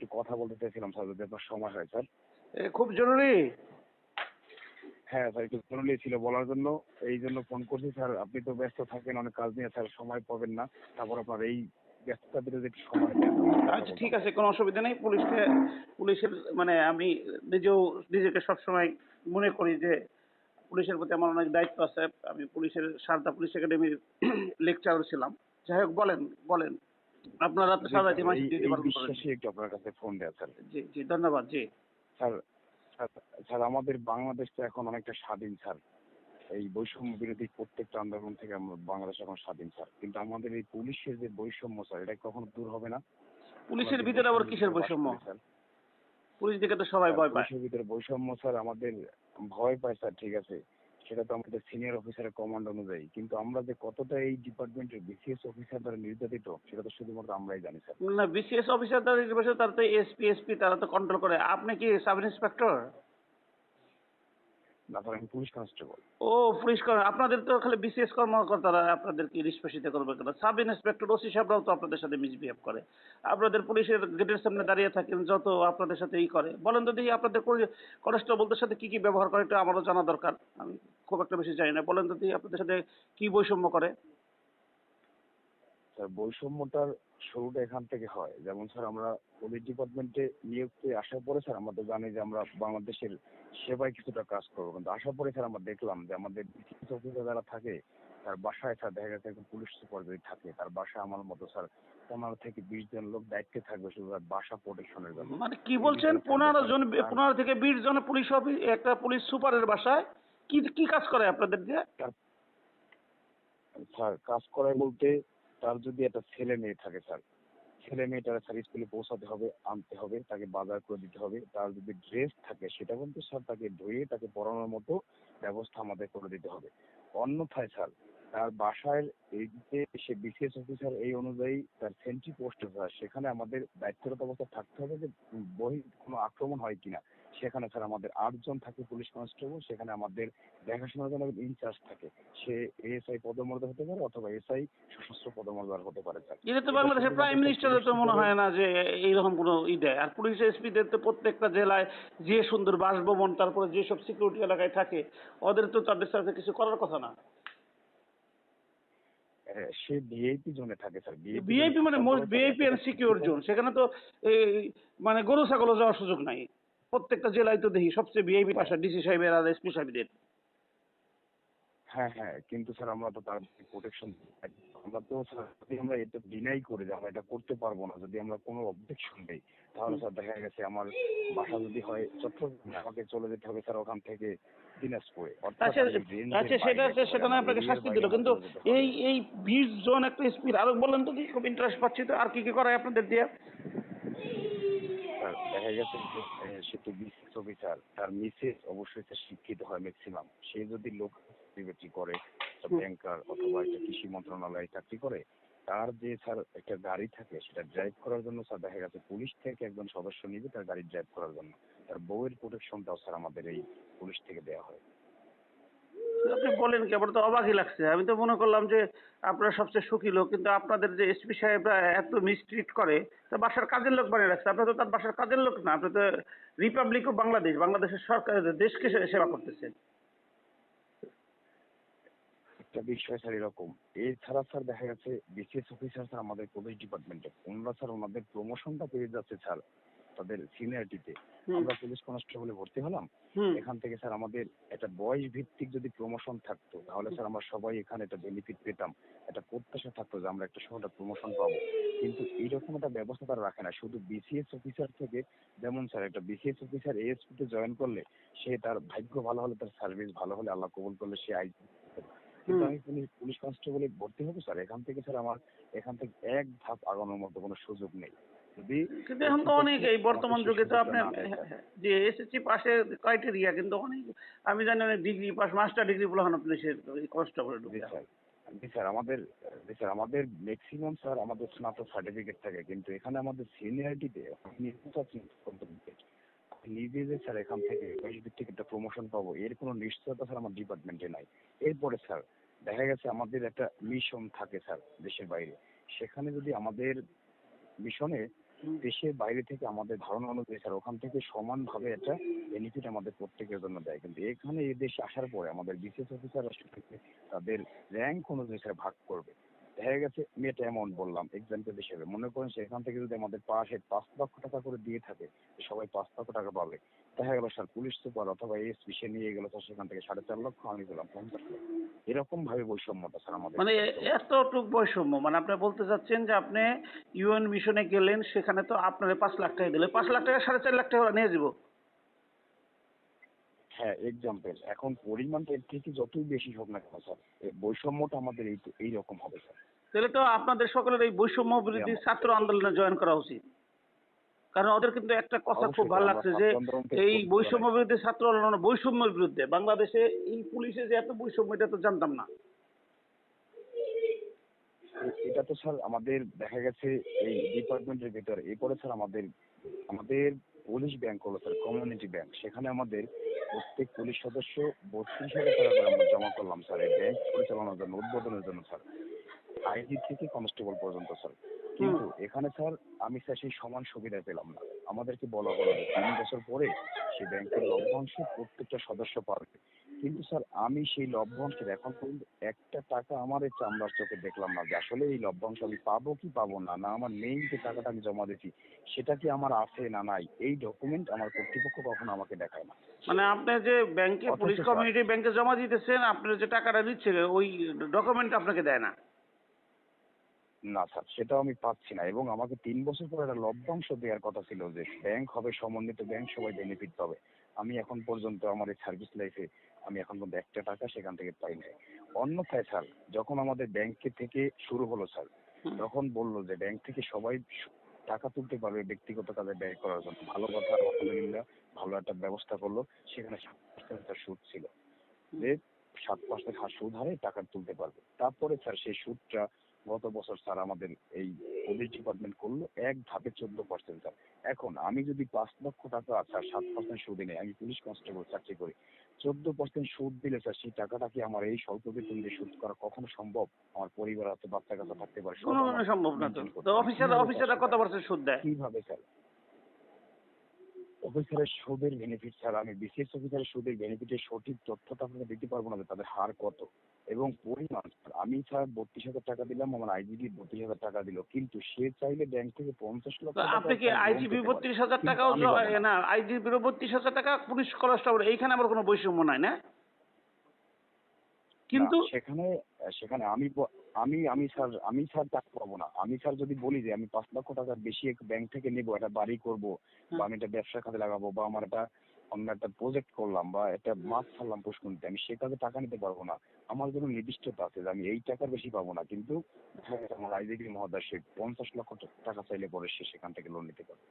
একটু কথা বলতে চাইছিলাম স্যার যদি আপনার সময় হয় স্যার। এ খুব জরুরি? হ্যাঁ স্যার একটু জরুরি ছিল বলার জন্য এই জন্য ফোন করছি স্যার। আপনি তো ব্যস্ত থাকেন অনেক কাজ নিয়ে স্যার সময় পাবেন না। তারপর আপনার এই ব্যস্ততার ভিতরে একটু সময় দেন। আচ্ছা ঠিক আছে কোনো অসুবিধা নেই। পুলিশকে পুলিশের মানে আমি নিজেও নিজেকে সবসময় মনে করি যে পুলিশের প্রতি আমার অনেক দায়িত্ব আছে। আমি পুলিশের সারদা পুলিশ একাডেমির লেকচারার ছিলাম। যাই হোক বলেন বলেন। আপনার স্যার, মাসে পালন করেন। বিশ্বাসে একটু আপনার কাছে ফোন দেওয়া স্যার। জি জি ধন্যবাদ জি। স্যার- স্যার আমাদের বাংলাদেশ তো এখন অনেকটা স্বাধীন স্যার। এই বৈষম্য বিরোধী প্রত্যেকটা আন্দোলন থেকে আমরা বাংলাদেশ এখন স্বাধীন স্যার। কিন্তু আমাদের এই পুলিশের যে বৈষম্য স্যার এটা কখনো দূর হবে না? পুলিশের ভিতরে আবার কিসের বৈষম্য? পুলিশ দিকে তো সবাই ভয় পায়। পুলিশের ভিতরে বৈষম্য স্যার আমাদের ভয় পায় স্যার ঠিক আছে। সেটা তো আমাদের সিনিয়র অফিসারের কমান্ড অনুযায়ী। কিন্তু আমরা যে কতটা এই ডিপার্টমেন্টের বিসিএস অফিসার দ্বারা নির্যাতিত সেটা তো শুধুমাত্র আমরাই জানি স্যার। না বিসিএস অফিসার তারা নির্বাচন তারা তো এসপি এসপি তারা তো কন্ট্রোল করে। আপনি কি সাব ইন্সপেক্টর না স্যার আমি পুলিশ কনস্টেবল ও পুলিশ কর আপনাদের তো খালি বিসিএস কর্মকর্তারা আপনাদেরকে নিষ্পেষিত করবে কেন? সাব ইন্সপেক্টর ওসি সাহেবরাও তো আপনাদের সাথে মিসবিহেভ করে। আপনাদের পুলিশের গেটের সামনে দাঁড়িয়ে থাকেন যত আপনাদের সাথে ই করে। বলেন তো দেখি আপনাদের কনস্টেবলদের সাথে কি কি ব্যবহার করে এটা আমারও জানা দরকার। আমি খুব একটা বেশি জানি না। বলেন তো আপনাদের সাথে কি বৈষম্য করে? স্যার বৈষম্যটার শুরুটা এখান থেকে হয়। যেমন স্যার আমরা পুলিশ ডিপার্টমেন্টে নিয়োগতে আসার পরে স্যার আমরা তো জানি যে আমরা বাংলাদেশের সেবায় কিছুটা কাজ করব। কিন্তু আসার পরে স্যার আমরা দেখলাম যে আমাদের অফিসার যারা থাকে তার বাসায় স্যার দেখা গেছে একজন পুলিশ সুপার যদি থাকে। তার বাসায় আমার মতো স্যার পনেরো থেকে বিশ জন লোক দায়িত্বে থাকবে শুধু তার বাসা প্রোটেকশনের জন্য। মানে কি বলছেন? পনেরো জন পনেরো থেকে বিশ জন পুলিশ অফিস একটা পুলিশ সুপারের বাসায় কি কি কাজ করে আপনাদের তার স্যার, কাজ করায় বলতে তার যদি একটা ছেলে মেয়ে থাকে, স্যার, ছেলে মেয়েটার স্যার স্কুলে পৌঁছাতে হবে, আনতে হবে, তাকে বাজার করে দিতে হবে, তার যদি ড্রেস থাকে, সেটা কিন্তু স্যার তাকে ধুয়ে, তাকে পরানোর মতো ব্যবস্থা আমাদের করে দিতে হবে। অন্যথায়, স্যার, তার বাসায় এই যে সে বিসিএস অফিসার এই অনুযায়ী তার সেন্ট্রি পোস্ট, স্যার, সেখানে আমাদের দায়িত্বরত অবস্থা থাকতে হবে যে বহি কোনো আক্রমণ হয় কিনা। সেখানে স্যার আমাদের আটজন থাকে পুলিশ কনস্টেবল সেখানে আমাদের দেখাশোনার জন্য ইনচার্জ থাকে। সে এএসআই পদমর্যাদা হতে পারে অথবা এসআই সশস্ত্র পদমর্যাদা হতে পারে স্যার। এটা তো বাংলাদেশের প্রাইম মিনিস্টারের তো মনে হয় না যে এইরকম কোনো ই দেয়। আর পুলিশ এসপিদের তো প্রত্যেকটা জেলায় যে সুন্দর বাসভবন তারপরে যেসব সিকিউরিটি এলাকায় থাকে ওদের তো তাদের সাথে কিছু করার কথা না। হ্যাঁ, সে ভিআইপি জোনে থাকে স্যার। ভিআইপি মানে most VIP and secure zone. সেখানে তো মানে গরু ছাগলও যাওয়ার সুযোগ নাই। প্রত্যেকটা জেলায় তো দেখি সবচেয়ে ভিআইপি পাশা ডিসি সাহেবের আর এসপি সাহেবদের। হ্যাঁ হ্যাঁ কিন্তু স্যার আমরা তো তার প্রোটেকশন আমরা তো স্যার যদি আমরা এটা ডিনাই করি যে আমরা এটা করতে পারব না যদি আমরা কোনো অবজেকশন দেই তাহলে স্যার দেখা গেছে আমার বাসা যদি হয় চট্টগ্রামে আমাকে চলে যেতে হবে স্যার ওখান থেকে দিনাজপুরে। আচ্ছা এর আচ্ছা সেটা সেটা না আপনাকে শাস্তি দিল কিন্তু। এই এই বিশ জন একটা স্পিড আরও বলেন তো কি খুব ইন্টারেস্ট পাচ্ছি তো আর কি কি করায় আপনাদের দিয়ে? দেখা গেছে যে সে তো মিসেস অফিসার তার মিসেস অবশ্যই সে শিক্ষিত হয় ম্যাক্সিমাম সে যদি লোক চাকরি করে। ব্যাংকার অথবা একটা কৃষি মন্ত্রণালয়ে চাকরি করে তার যে স্যার একটা গাড়ি থাকে সেটা ড্রাইভ করার জন্য স্যার দেখা গেছে পুলিশ থেকে একজন সদস্য নিবে তার গাড়ি ড্রাইভ করার জন্য। তার বউয়ের প্রোটেকশনটাও স্যার আমাদের এই পুলিশ থেকে দেওয়া হয়। আপনি বলেন কি, আমার তো অবাকই লাগছে। আমি তো মনে করলাম যে আপনারা সবচেয়ে সুখী লোক, কিন্তু আপনাদের যে এসপি সাহেবরা এত মিসট্রিট করে, তা বাসার কাজের লোক বানিয়ে রাখছে। আপনারা তো তার বাসার কাজের লোক না আপনি তো রিপাবলিক অফ বাংলাদেশ, বাংলাদেশের সরকার, দেশকে সেবা করতেছেন একটা বিষয় স্যার, এরকম। এছাড়া স্যার দেখা গেছে, বিসিএস অফিসার স্যার আমাদের পুলিশ ডিপার্টমেন্টে ওনারা স্যার ওনাদের প্রমোশনটা পেয়ে যাচ্ছে, স্যার। তাদের সিনিয়রিটিতে। আমরা পুলিশ কনস্টেবলে ভর্তি হলাম। এখান থেকে স্যার আমাদের একটা বয়স ভিত্তিক যদি প্রমোশন থাকতো তাহলে স্যার আমরা সবাই এখানে একটা বেনিফিট পেতাম। একটা প্রত্যাশা থাকতো যে আমরা একটা সময় প্রমোশন পাবো। কিন্তু এইরকম একটা ব্যবস্থা তারা রাখে না। শুধু বিসিএস অফিসার থেকে যেমন স্যার একটা বিসিএস অফিসার এএসপি তে জয়েন করলে সে তার ভাগ্য ভালো হলে তার সার্ভিস ভালো হলে আল্লাহ কবুল করলে সে আই কিন্তু আমি পুলিশ পুলিশ কনস্টেবলে ভর্তি হব স্যার? এখান থেকে স্যার আমার এখান থেকে এক ধাপ আগানোর মতো কোনো সুযোগ নেই। যদি কিন্তু এখন তো অনেক এই বর্তমান যুগে তো আপনার। যে এসএসসি পাশে ক্রাইটেরিয়া কিন্তু অনেক আমি জানি অনেক ডিগ্রি পাস মাস্টার ডিগ্রি বলানো পুলিশের জি ঢুকে জি স্যার। আমাদের জি স্যার আমাদের ম্যাক্সিমাম স্যার আমাদের স্নাতক সার্টিফিকেট থাকে কিন্তু এখানে আমাদের সিনিয়রিটিতে নিজে যে স্যার এখান থেকে দিক থেকে একটা প্রমোশন পাবো এর কোনো নিশ্চয়তা স্যার আমার ডিপার্টমেন্টে নাই। এরপরে স্যার দেখা গেছে আমাদের একটা মিশন থাকে স্যার দেশের বাইরে। সেখানে যদি আমাদের মিশনে। দেশের বাইরে থেকে আমাদের ধারণা অনুযায়ী, স্যার, ওখান থেকে সমানভাবে একটা বেনিফিট আমাদের প্রত্যেকের জন্য দেয় কিন্তু এখানে এই দেশে আসার পরে আমাদের বিশেষ অফিসার তাদের র্যাঙ্ক অনুযায়ী, স্যার, ভাগ করবে দেখা গেছে আমি একটা অ্যামাউন্ট বললাম এক্সাম্পল হিসেবে। মনে করেন সেখান থেকে যদি আমাদের পাশে পাঁচ লক্ষ টাকা করে দিয়ে থাকে সবাই পাঁচ লক্ষ টাকা পাবে দেখা গেল স্যার পুলিশ সুপার অথবা এসপি সে নিয়ে গেল স্যার সেখান থেকে সাড়ে চার লক্ষ আমি দিলাম পঞ্চাশ লক্ষ। এরকম ভাবে বৈষম্যটা স্যার আমাদের মানে এতটুক বৈষম্য মানে আপনি বলতে চাচ্ছেন যে আপনি ইউএন মিশনে গেলেন সেখানে তো আপনার পাঁচ লাখ টাকা দিলে পাঁচ লাখ টাকা সাড়ে চার লাখ টাকা নিয়ে যাব। হ্যাঁ এক্সাম্পল এখন পরিমাণটা এর থেকে যতই বেশি হোক না কেন স্যার বৈষম্যটা আমাদের এই এইরকম হবে স্যার। তাহলে তো আপনাদের সকলের এই বৈষম্য বিরোধী ছাত্র আন্দোলনে জয়েন করা উচিত। কারণ ওদের কিন্তু একটা কথা খুব ভালো লাগছে যে এই বৈষম্য। বিরোধী ছাত্র আন্দোলন বৈষম্যের বিরুদ্ধে বাংলাদেশে এই পুলিশে যে এত বৈষম্য এটা তো জানতাম না। এটা তো স্যার আমাদের দেখা গেছে এই ডিপার্টমেন্টের ভিতরে এরপরে স্যার আমাদের আমাদের পুলিশ ব্যাংক হলো স্যার কমিউনিটি ব্যাংক সেখানে আমাদের প্রত্যেক পুলিশ সদস্য বত্রিশ হাজার টাকা করে আমরা জমা করলাম স্যার। এই ব্যাংক পরিচালনার জন্য উদ্বোধনের জন্য স্যার। আইজি থেকে কনস্টেবল পর্যন্ত স্যার। কিন্তু এখানে স্যার আমি স্যার সেই সমান সুবিধা পেলাম না। আমাদেরকে বলা হলো তিন বছর পরে সেই ব্যাংকের লভ্যাংশ প্রত্যেকটা সদস্য পাবে। কিন্তু স্যার আমি সেই লভ্যাংশের এখন পর্যন্ত একটা টাকা আমার এই চামড়ার চোখে দেখলাম না যে আসলে এই লভ্যাংশ আমি পাবো কি পাবো না না আমার মেইন যে টাকাটা আমি জমা দিয়েছি সেটা কি আমার আছে না নাই এই ডকুমেন্ট আমার কর্তৃপক্ষ কখনো আমাকে দেখায় না। মানে আপনি যে ব্যাংকে পুলিশ কমিউনিটি ব্যাংকে জমা দিতেছেন আপনার যে টাকাটা দিচ্ছে ওই ডকুমেন্ট আপনাকে দেয় না? না স্যার সেটাও আমি পাচ্ছি না এবং আমাকে তিন বছর পর একটা লভ্যাংশ দেওয়ার কথা ছিল যে ব্যাংক হবে সমন্বিত ব্যাংক সবাই বেনিফিট পাবে। আমি এখন পর্যন্ত আমার এই সার্ভিস লাইফে আমি এখন পর্যন্ত একটা টাকা সেখান থেকে পাই নাই। অন্যথায় স্যার যখন আমাদের ব্যাংকে থেকে শুরু হলো স্যার তখন বলল যে ব্যাংক থেকে সবাই টাকা তুলতে পারবে ব্যক্তিগত কাজে ব্যয় করার জন্য। ভালো কথা আলহামদুলিল্লাহ ভালো একটা ব্যবস্থা করল। সেখানে সাত পার্সেন্ট সুদ ছিল। যে সাত পার্সেন্ট সুদ হারে টাকা তুলতে পারবে। তারপরে স্যার সেই সুদটা গত বছর স্যার আমাদের এই পুলিশ ডিপার্টমেন্ট করল এক ধাপে চোদ্দ পার্সেন্ট স্যার এখন আমি যদি পাঁচ লক্ষ টাকা স্যার সাত পার্সেন্ট সুদে নেই আমি পুলিশ কনস্টেবল চাকরি করি চোদ্দ পার্সেন্ট সুদ দিলে স্যার সেই টাকাটা কি আমার এই স্বল্প বেতন দিয়ে সুদ করা কখনো সম্ভব? আমার পরিবার আছে বাচ্চা কাচ্চা থাকতে পারে সব সম্ভব না তো। অফিসার অফিসাররা কত পার্সেন্ট সুদ দেয়? কীভাবে স্যার অফিসারের সুদের বেনিফিট ছাড়া আমি বিশেষ অফিসারের সুদের বেনিফিটের সঠিক তথ্যটা আপনাকে দিতে পারব না তাদের হার কত। এবং পরিমাণ আমি স্যার বত্রিশ হাজার টাকা দিলাম আমার আইজিবি বত্রিশ হাজার টাকা দিল কিন্তু সে চাইলে ব্যাংক থেকে পঞ্চাশ লক্ষ আপনি কি আইজিবি বত্রিশ হাজার টাকা টাকাও। না। আইজিবি বত্রিশ হাজার টাকা পুলিশ কনস্টেবল এইখানে আমার কোনো বৈষম্য নাই না? কিন্তু সেখানে সেখানে আমি আমি আমি স্যার আমি স্যার টাকা পাবো না। আমি স্যার যদি বলি যে আমি পাঁচ লক্ষ টাকার বেশি এক ব্যাংক থেকে নেব একটা বাড়ি করব বা আমি একটা ব্যবসা খাতে লাগাবো বা আমার একটা অন্য একটা প্রজেক্ট করলাম বা একটা মাছ ছাড়লাম পুষ্কুনিতে আমি সে কাজে টাকা নিতে পারব না। আমার জন্য নির্দিষ্টতা আছে যে আমি এই টাকার বেশি পাবো না কিন্তু গেছে আমার আইজিবি মহোদয় সে পঞ্চাশ লক্ষ টাকা চাইলে পরে সে সেখান থেকে লোন নিতে পারবে।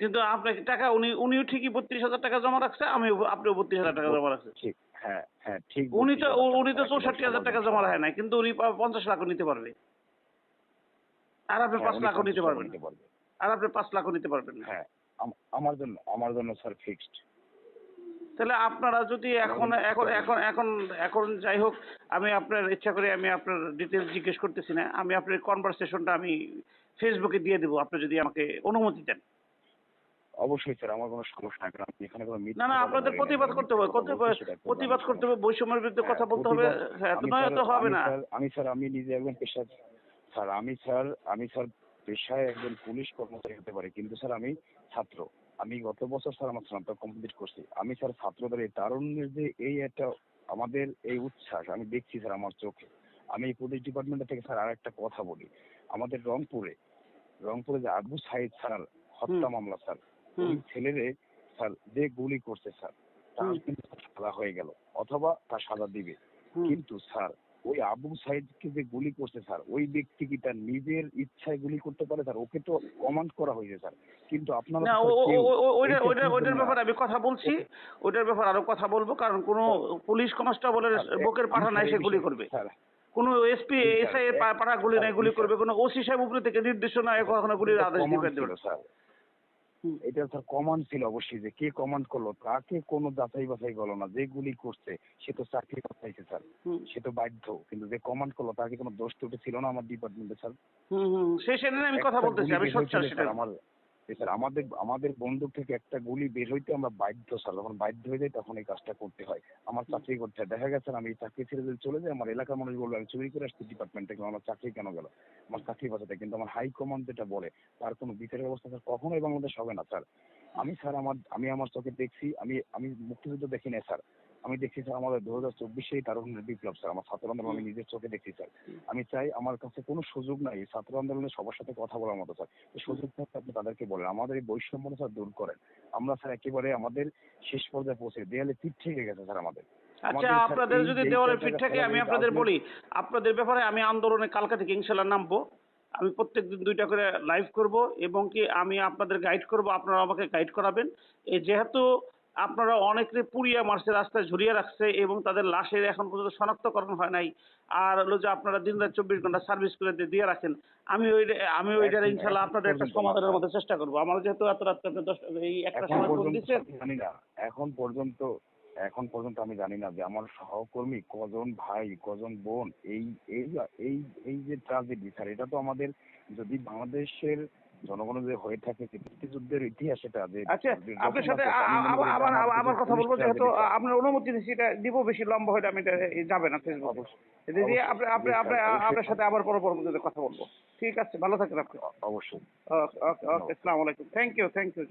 কিন্তু আপনার টাকা উনি উনিও ঠিকই বত্রিশ হাজার টাকা জমা রাখছে আমি আপনিও বত্রিশ হাজার টাকা জমা রাখছে ঠিক হ্যাঁ হ্যাঁ ঠিক উনি তো উনি তো চৌষট্টি হাজার টাকা জমা রাখে নাই কিন্তু উনি পঞ্চাশ লাখও নিতে পারবে। আর আপনি হ্যাঁ, পাঁচ লাখও নিতে পারবেন আর আপনি পাঁচ লাখও নিতে পারবেন হ্যাঁ আমার জন্য আমার জন্য স্যার ফিক্সড তাহলে আপনারা যদি এখন এখন এখন এখন এখন যাই হোক আমি আপনার ইচ্ছা করে আমি আপনার ডিটেলস জিজ্ঞেস করতেছি না আমি আপনার কনভারসেশনটা আমি ফেসবুকে দিয়ে দেবো আপনি যদি আমাকে অনুমতি দেন। অবশ্যই স্যার আমার কোনো সমস্যা নাই কারণ আমি এখানে কোনো না না আপনাদের প্রতিবাদ করতে হবে প্রতিবাদ করতে হবে বৈষম্যের বিরুদ্ধে হ্যাঁ, কথা বলতে হবে হ্যাঁ নয় তো হবে না। আমি স্যার আমি নিজে একজন পেশা স্যার আমি স্যার আমি স্যার পেশায় একজন পুলিশ কর্মচারী হতে পারি কিন্তু স্যার আমি ছাত্র। আমি গত বছর স্যার আমার স্নাতক কমপ্লিট করছি। আমি স্যার ছাত্রদের এই তারুণ্যের যে এই একটা আমাদের এই উচ্ছ্বাস আমি দেখছি স্যার আমার চোখে। আমি পুলিশ ডিপার্টমেন্ট থেকে স্যার আর একটা কথা বলি। আমাদের রংপুরে রংপুরে যে আবু সাইদ স্যার হত্যা মামলা স্যার ওই ছেলেরে স্যার যে গুলি করছে স্যার তার হুম। কিন্তু সাজা হয়ে গেল অথবা তার সাজা দিবে। কিন্তু স্যার ওই আবু সাইদকে যে গুলি করছে স্যার ওই ব্যক্তি কি তার নিজের ইচ্ছায় গুলি করতে পারে স্যার? ওকে তো কমান্ড করা হয়েছে স্যার। কিন্তু আপনারা ওইটার ব্যাপারে আমি কথা বলছি। ওইটার ব্যাপারে আরও কথা বলব কারণ কোনো পুলিশ কনস্টেবলের বুকের পাঠা নাই সে গুলি করবে। কোনো এসপি এসআই এক- পাঠা গুলি নাই গুলি করবে। কোনো ওসি সাহেব উপরে থেকে নির্দেশনা কখনো গুলির আদেশ command দিবে স্যার। এটা তার কমান্ড ছিল অবশ্যই যে কে কমান্ড করল তাকে কোনো যাচাই বাছাই করল না যে গুলি করছে সে তো চাকরি পাঠাইছে স্যার সে তো বাধ্য কিন্তু যে কমান্ড করল তাকে কোনো দোষ ত্রুটি ছিল না আমার ডিপার্টমেন্টে স্যার হুম হুম সেই সেদিন আমি কথা বলতেছি আমি সোচ্চার সেটা আমার। এ স্যার আমাদের আমাদের বন্দুক থেকে একটা গুলি বের হইতে আমরা বাধ্য স্যার। যখন বাধ্য হয়ে যাই তখন এই কাজটা করতে হয়। আমার চাকরি করতে হয়। দেখা গেছে আমি এই চাকরি ছেড়ে যদি চলে যাই আমার এলাকার মানুষ বলবে আমি চুরি করে আসছি ডিপার্টমেন্ট থেকে আমার চাকরি কেন গেল? আমার চাকরি বাঁচাতে। কিন্তু আমার হাই কমান্ড যেটা বলে তার কোনো বিচারের ব্যবস্থা স্যার কখনোই বাংলাদেশ হবে না স্যার। আমি স্যার আমার আমি আমার চোখে দেখছি আমি আমি মুক্তিযুদ্ধ দেখি নাই স্যার। আমি দেখছি স্যার আমাদের দু হাজার চব্বিশেই তারুণ্যের বিপ্লব স্যার। আমার ছাত্র আন্দোলন আমি নিজের চোখে দেখছি স্যার। আমি চাই আমার কাছে কোনো সুযোগ নাই ছাত্র আন্দোলনে সবার সাথে কথা বলার মতো স্যার। সুযোগ থাকলে আপনি তাদেরকে বলেন আমাদের এই বৈষম্যটা স্যার দূর করেন। আমরা স্যার একেবারে আমাদের শেষ পর্যায়ে পৌঁছে দেয়ালে পিঠ থেকে গেছে স্যার আমাদের। আচ্ছা আপনাদের যদি যে দেওয়ালে জায়গাটা থাকে আমি আপনাদের বলি আপনাদের ব্যাপারে আমি আন্দোলনে কালকা থেকে ইনশাল্লাহ নামবো। আমি প্রত্যেক দিন দুইটা করে লাইভ করব এবং কি আমি আপনাদের গাইড করব আপনারা আমাকে গাইড করাবেন। এই যেহেতু আপনারা অনেকে পুড়িয়া মারছে রাস্তায় ঝুলিয়ে রাখছে এবং তাদের লাশের এখন পর্যন্ত শনাক্তকরণ হয় নাই। আর হলো যে আপনারা দিন রাত চব্বিশ ঘণ্টা সার্ভিস করে দিয়ে- রাখেন আমি ওই আমি ওইটার এখন- ইনশাল্লাহ আপনাদের একটা পর্যন্ত সমাধানের মধ্যে চেষ্টা করব। আমার যেহেতু এত রাত আপনি দশ এই একটা সময় ফোন দিচ্ছেন। আমি জানি না এখন পর্যন্ত এখন পর্যন্ত আমি জানি না যে আমার সহকর্মী কজন ভাই কজন বোন এই এই এই এই যে ট্রাজেডি স্যার এটা তো আমাদের যদি বাংলাদেশের জনগণের যে হয়ে থাকে যে মুক্তিযুদ্ধের ইতিহাস এটা যে আচ্ছা আপনার সাথে আবার আবার আবার কথা বলব যেহেতু আপনার অনুমতি দিচ্ছি এটা দিব বেশি লম্বা হলে আমি এটা যাবে না ফেসবুক অবশ্যই, আপনি আপনি আপনি আপনার সাথে আবার পরে পরবর্তীতে কথা বলব। ঠিক আছে ভালো থাকেন আপনি। অবশ্যই। ওকে ওকে আসসালামু আলাইকুম। Thank you thank you